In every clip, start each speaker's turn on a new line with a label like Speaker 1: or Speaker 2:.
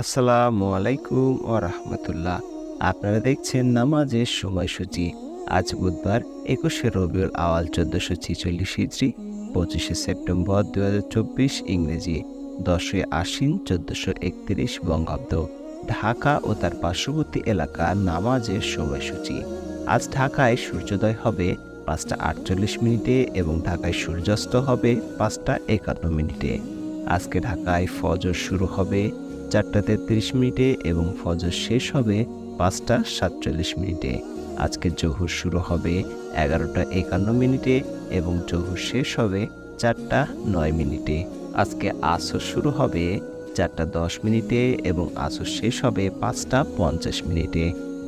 Speaker 1: আসসালামু আলাইকুম ও রহমতুল্লাহ আপনারা দেখছেন নামাজের সময়সূচি। আজ বুধবার, একুশে রবিউল আওয়াল, চোদ্দশো ছিচল্লিশ হিজড়ি পঁচিশে সেপ্টেম্বর দু হাজার চব্বিশ ইংরেজি। দশই আশ্বিন, চোদ্দশো একত্রিশ বঙ্গাব্দ। ঢাকা ও তার পার্শ্ববর্তী এলাকা নামাজের সময়সূচি। আজ ঢাকায় সূর্যোদয় হবে পাঁচটা আটচল্লিশ মিনিটে এবং ঢাকায় সূর্যাস্ত হবে পাঁচটা একান্ন মিনিটে। আজকে ঢাকায় ফজর শুরু হবে চারটা তেত্রিশ মিনিটে এবং ফজর শেষ হবে পাঁচটা সাতচল্লিশ মিনিটে। আজকে জহুর শুরু হবে এগারোটা একান্ন মিনিটে এবং জহুর শেষ হবে চারটা নয় মিনিটে। আজকে আসর শুরু হবে চারটা দশ মিনিটে এবং আসর শেষ হবে পাঁচটা পঞ্চাশ মিনিটে।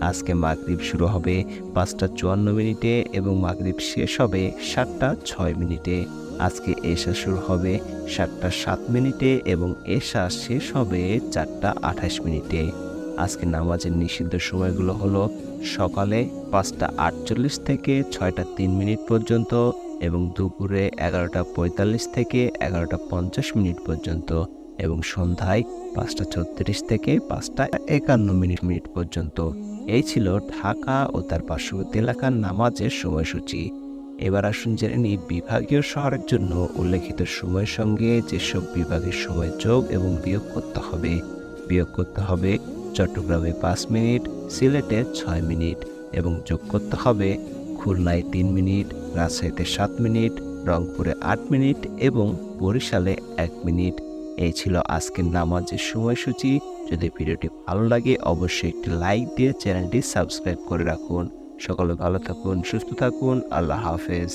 Speaker 1: আজকে মাগরিব শুরু হবে পাঁচটা চুয়ান্ন মিনিটে এবং মাগরিব শেষ হবে সাতটা ছয় মিনিটে। আজকে এশা শুরু হবে সাতটা সাত মিনিটে এবং এশা শেষ হবে চারটা আঠাশ মিনিটে। আজকে নামাজের নিষিদ্ধ সময়গুলো হলো সকালে পাঁচটা আটচল্লিশ থেকে ছয়টা তিন মিনিট পর্যন্ত এবং দুপুরে এগারোটা পঁয়তাল্লিশ থেকে এগারোটা পঞ্চাশ মিনিট পর্যন্ত এবং সন্ধ্যায় পাঁচটা ছত্রিশ থেকে পাঁচটা একান্ন মিনিট মিনিট পর্যন্ত। এই ছিল ঢাকা ও তার পার্শ্ববর্তী এলাকার নামাজের সময়সূচি। এবার আসুন জেনে নিই বিভাগীয় শহরের জন্য উল্লেখিত সময়ের সঙ্গে যেসব বিভাগের সময় যোগ এবং বিয়োগ করতে হবে। বিয়োগ করতে হবে চট্টগ্রামে পাঁচ মিনিট, সিলেটে ছয় মিনিট এবং যোগ করতে হবে খুলনায় তিন মিনিট, রাজশাহীতে সাত মিনিট, রংপুরে আট মিনিট এবং বরিশালে এক মিনিট। এই ছিল আজকের নামাজের সময়সূচি। যদি ভিডিওটি ভালো লাগে, অবশ্যই একটি লাইক দিয়ে চ্যানেলটি সাবস্ক্রাইব করে রাখুন। সকলে ভালো থাকুন, সুস্থ থাকুন, আল্লাহ হাফেজ।